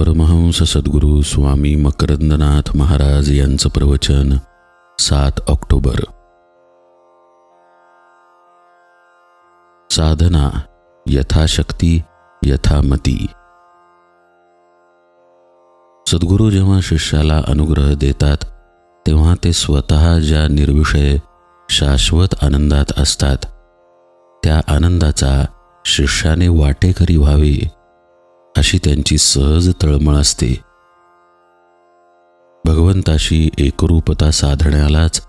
परमहंस सद्गुरू स्वामी मकरंदनाथ महाराज यांचं प्रवचन सात ऑक्टोबर. साधना यथाशक्ती यथामती. सद्गुरू जेव्हा शिष्याला अनुग्रह देतात तेव्हा ते स्वतः ज्या निर्विषय शाश्वत आनंदात असतात त्या आनंदाचा शिष्याने वाटेकरी व्हावे. अशी त्यांची सहज तळमळ असते. भगवंताशी एकरूपता साधण्यालाच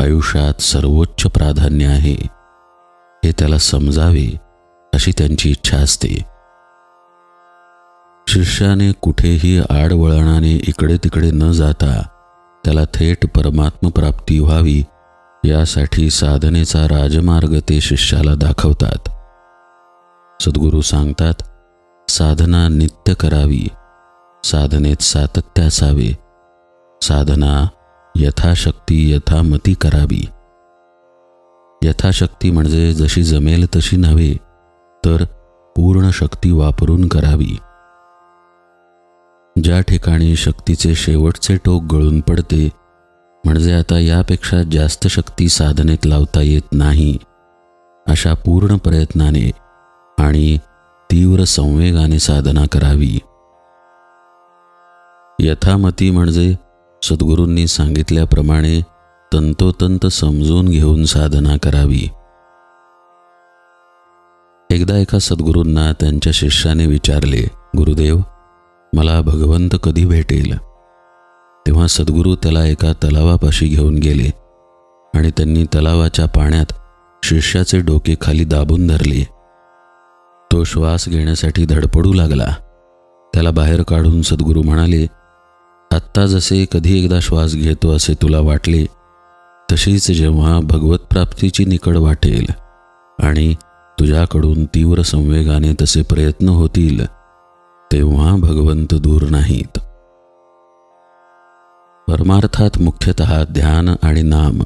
आयुष्यात सर्वोच्च प्राधान्य आहे. हे त्याला समजावे अशी त्यांची इच्छा असते. शिष्याने कुठेही आडवळणाने इकडे तिकडे न जाता त्याला थेट परमात्मप्राप्ती व्हावी यासाठी साधनेचा राजमार्ग ते शिष्याला दाखवतात. सद्गुरू सांगतात साधना नित्य करावी. साधनेत सातत्य असावे. साधना यथाशक्ती यथामती करावी. यथाशक्ती म्हणजे जशी जमेल तशी नव्हे तर पूर्ण शक्ती वापरून करावी. ज्या ठिकाणी शक्तीचे शेवटचे टोक गळून पडते म्हणजे आता यापेक्षा जास्त शक्ती साधनेत लावता येत नाही अशा पूर्ण प्रयत्नाने आणि तीव्र संवेगाने साधना करावी. यथामती म्हणजे सद्गुरूंनी सांगितल्याप्रमाणे तंतोतंत समजून घेऊन साधना करावी. एकदा एका सद्गुरूंना त्यांच्या शिष्याने विचारले गुरुदेव मला भगवंत कधी भेटेल? तेव्हा सद्गुरू त्याला एका तलावापाशी घेऊन गेले आणि त्यांनी तलावाच्या पाण्यात शिष्याचे डोके खाली दाबून धरले. तो श्वास घेण्यासाठी धडपडू लागला. त्याला बाहेर काढून सद्गुरू म्हणाले आत्ता जसे कधी एकदा श्वास घेतो असे तुला वाटले तशीच जेव्हा भगवत प्राप्तीची निकड वाटेल आणि तुझ्याकडून तीव्र संवेगाने तसे प्रयत्न होतील तेव्हा भगवंत दूर नाहीत. परमार्थात मुख्यतः ध्यान आणि नाम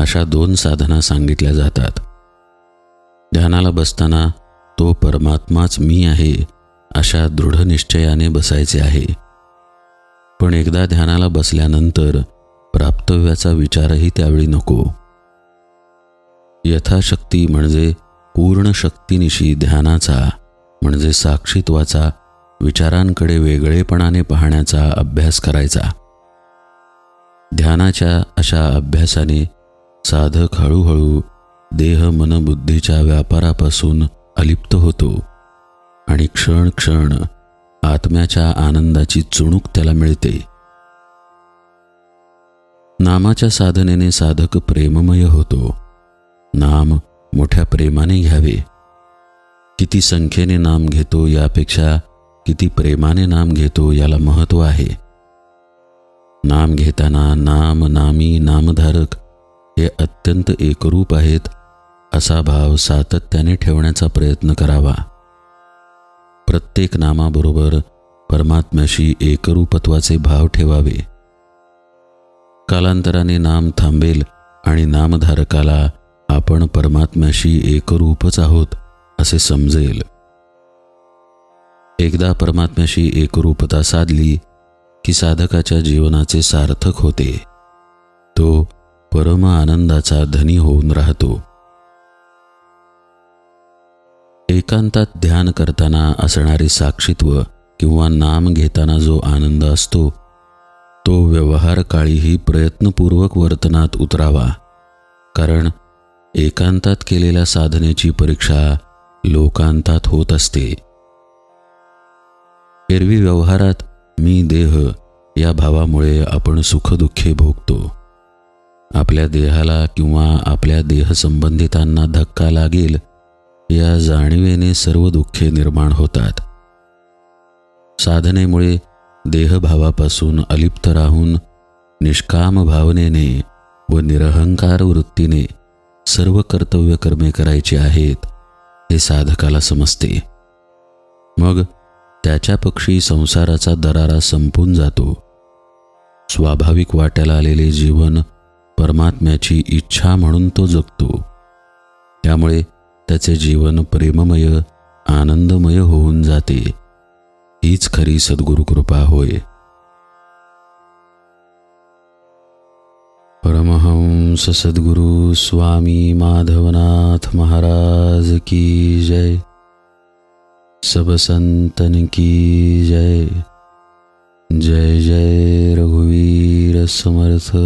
अशा दोन साधना सांगितल्या जातात. ध्यानाला बसताना तो परमात्माच मी आहे अशा दृढ निश्चयाने बसायचे आहे. पण एकदा ध्यानाला बसल्यानंतर प्राप्तव्याचा विचारही त्यावेळी नको. यथाशक्ती म्हणजे पूर्ण शक्तीनिशी ध्यानाचा म्हणजे साक्षीत्वाचा विचारांकडे वेगळेपणाने पाहण्याचा अभ्यास करायचा. ध्यानाच्या अशा अभ्यासाने साधक हळूहळू देह मन बुद्धीच्या व्यापारापासून अलिप्त होतो. आणि क्षण क्षण आत्म्याच्या आनंदाची चुणूक त्याला मिळते. नामाच्या साधनेने साधक प्रेममय होतो. नाम मोठ्या प्रेमाने घ्यावे. किती संख्येने नाम घेतो यापेक्षा किती प्रेमाने नाम घेतो याला महत्त्व आहे. नाम घेताना नाम नामी नामधारक हे अत्यंत एकरूप आहेत असा भाव सातत्याने ठेवण्याचा प्रयत्न करावा. प्रत्येक नामाबरोबर परमात्म्याशी एकरूपत्वाचे भाव ठेवावे. कालांतराने नाम थांबेल आणि नामधारकाला आपण परमात्म्याशी एकरूपच आहोत असे समजेल. एकदा परमात्म्याशी एकरूपता साधली की साधकाच्या जीवनाचे सार्थक होते. तो परम आनंदाचा धनी होऊन राहतो. एकांतात ध्यान करताना असणारे साक्षीत्व किंवा नाम घेताना जो आनंद असतो तो व्यवहार काळीही प्रयत्नपूर्वक वर्तनात उतरावा. कारण एकांतात केलेल्या साधनेची परीक्षा लोकांतात होत असते. एरवी व्यवहारात मी देह या भावामुळे आपण सुखदुःखे भोगतो. आपल्या देहाला किंवा आपल्या देहसंबंधितांना धक्का लागेल या जाणीवेने सर्व दुःखे निर्माण होतात. साधनेमुळे देहभावापासून अलिप्त राहून निष्काम भावनेने व निरहंकार वृत्तीने सर्व कर्तव्य कर्मे करायची आहेत हे साधकाला समजते. मग त्याच्या पक्षी संसाराचा दरारा संपून जातो. स्वाभाविक वाट्याला आलेले जीवन परमात्म्याची इच्छा म्हणून तो जगतो. त्यामुळे त्याचे जीवन प्रेममय आनंदमय होऊन जाते. हीच खरी सद्गुरु कृपा होय. परमहंस सद्गुरु स्वामी माधवनाथ महाराज की जय. सब संतन की जय. जय जय रघुवीर समर्थ.